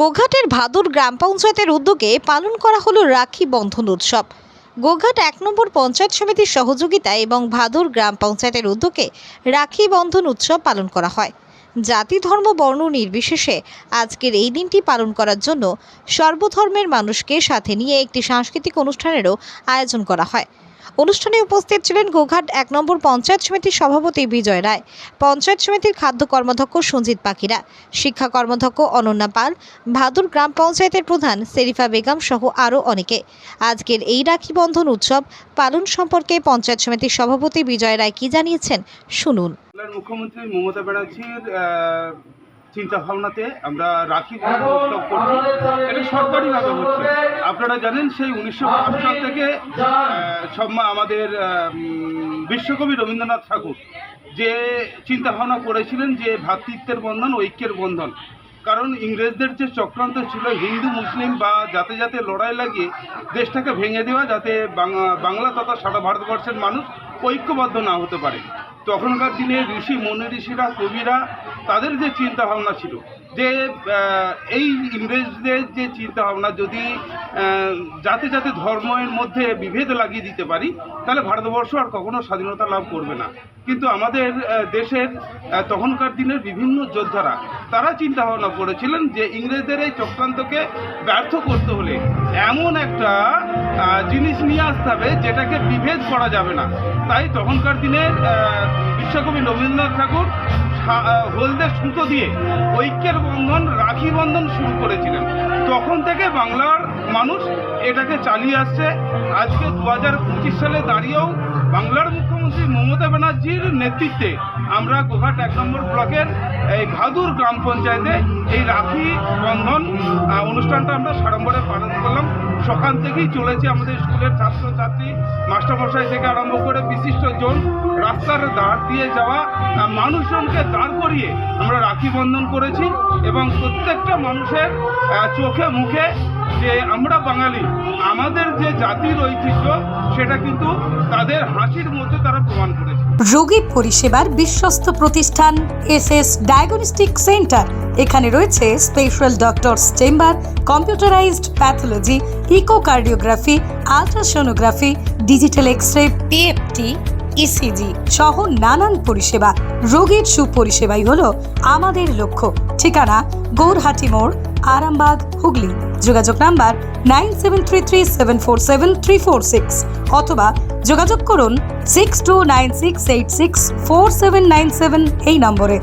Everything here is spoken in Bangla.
গোঘাটের ভাদুর গ্রাম পঞ্চায়েতের উদ্যোগে পালন করা হলো রাখি বন্ধন উৎসব। গোঘাট এক নম্বর পঞ্চায়েত সমিতির সহযোগিতায় এবং ভাদুর গ্রাম পঞ্চায়েতের উদ্যোগে রাখি বন্ধন উৎসব পালন করা হয়। জাতি, ধর্ম, বর্ণ নির্বিশেষে আজকের এই দিনটি পালন করার জন্য সর্বধর্মের মানুষকে সাথে নিয়ে একটি সাংস্কৃতিক অনুষ্ঠানেরও আয়োজন করা হয়। অনুষ্ঠানে উপস্থিত ছিলেন গোঘাট এক নম্বর পঞ্চায়েত সমিতির সভাপতি বিজয় রায়, পঞ্চায়েত সমিতির খাদ্য কর্মধ্যক্ষ সঞ্জিত পাখিরা, শিক্ষা কর্মধ্যক্ষ অনন্যা পাল, ভাদুর গ্রাম পঞ্চায়েতের প্রধান সেরিফা বেগম সহ আরও অনেকে। আজকের এই রাখি বন্ধন উৎসব পালন সম্পর্কে পঞ্চায়েত সমিতির সভাপতি বিজয় রায় কি জানিয়েছেন শুনুন। মুখ্যমন্ত্রী মমতা ব্যানার্জির চিন্তা ভাবনাতে আমরা রাখি উৎসব করছি। হচ্ছে আপনারা জানেন সেই উনিশশো সাল থেকে আহ, সব মা- আমাদের বিশ্বকবি রবীন্দ্রনাথ ঠাকুর যে চিন্তা ভাবনা করেছিলেন যে ভ্রাতৃত্বের বন্ধন ঐক্যের বন্ধন। কারণ ইংরেজদের যে চক্রান্ত ছিল হিন্দু মুসলিম বা জাতে জাতে লড়াই লাগিয়ে দেশটাকে ভেঙে দেওয়া যাতে বাংলা তথা সারা ভারতবর্ষের মানুষ ঐক্যবদ্ধ না হতে পারে। তখনকার দিনে ঋষি, মনে ঋষিরা, কবিরা, তাদের যে চিন্তা ভাবনা ছিল, যে এই ইংরেজদের যে চিন্তা ভাবনা যদি যাতে যাতে ধর্মের মধ্যে বিভেদ লাগিয়ে দিতে পারি, তাহলে ভারতবর্ষ আর কখনো স্বাধীনতা লাভ করবে না। কিন্তু আমাদের দেশের তখনকার দিনের বিভিন্ন যোদ্ধারা, তারা চিন্তা ভাবনা করেছিলেন যে ইংরেজদের এই চক্রান্তকে ব্যর্থ করতে হলে এমন একটা জিনিস নিয়ে আসতে হবে যেটাকে বিভেদ করা যাবে না। তাই তখনকার দিনের বিশ্বকবি রবীন্দ্রনাথ ঠাকুর হলদে সুতো দিয়ে ঐক্যের বন্ধন, রাখি বন্ধন শুরু করেছিলেন। তখন থেকে বাংলার মানুষ এটাকে চালিয়ে আসছে। আজকে দু হাজার পঁচিশ সালে দাঁড়িয়েও বাংলার মুখ্যমন্ত্রী মমতা ব্যানার্জির নেতৃত্বে আমরা গোহাট এক নম্বর ব্লকের এই ভাদুর গ্রাম পঞ্চায়েতে এই রাখি বন্ধন অনুষ্ঠানটা আমরা সাড়ম্বরে পালন করলাম। সকাল থেকেই চলেছে আমাদের স্কুলের ছাত্রছাত্রী, মাস্টারমশাই থেকে আরম্ভ করে বিশিষ্ট জন রাস্তার দাঁড় দিয়ে যাওয়া মানুষজনকে দাঁড় করিয়ে আমরা রাখি বন্ধন করেছি এবং প্রত্যেকটা মানুষের চোখে মুখে যে আমরা বাঙালি, আমাদের যে জাতির ঐতিহ্য, সেটা কিন্তু তাদের হাসির মধ্যে তারা প্রমাণ করেছে। রোগী পরিষেবার বিশ্বস্ত প্রতিষ্ঠান এস এস ডায়াগনস্টিক সেন্টার এখানে রয়েছে special doctors chamber computerised pathology echocardiography ultrasonography digital X ray PFT ECG সহ নানান পরিষেবা। রোগীর সুপরিষেবাই হল আমাদের লক্ষ্য। ঠিকানা গৌরহাটি মোড়, আরামবাগ, হুগলি। যোগাযোগ number nine seven three three seven four seven three four six অথবা যোগাযোগ করুন six two nine six eight six four seven nine seven এই নম্বরে।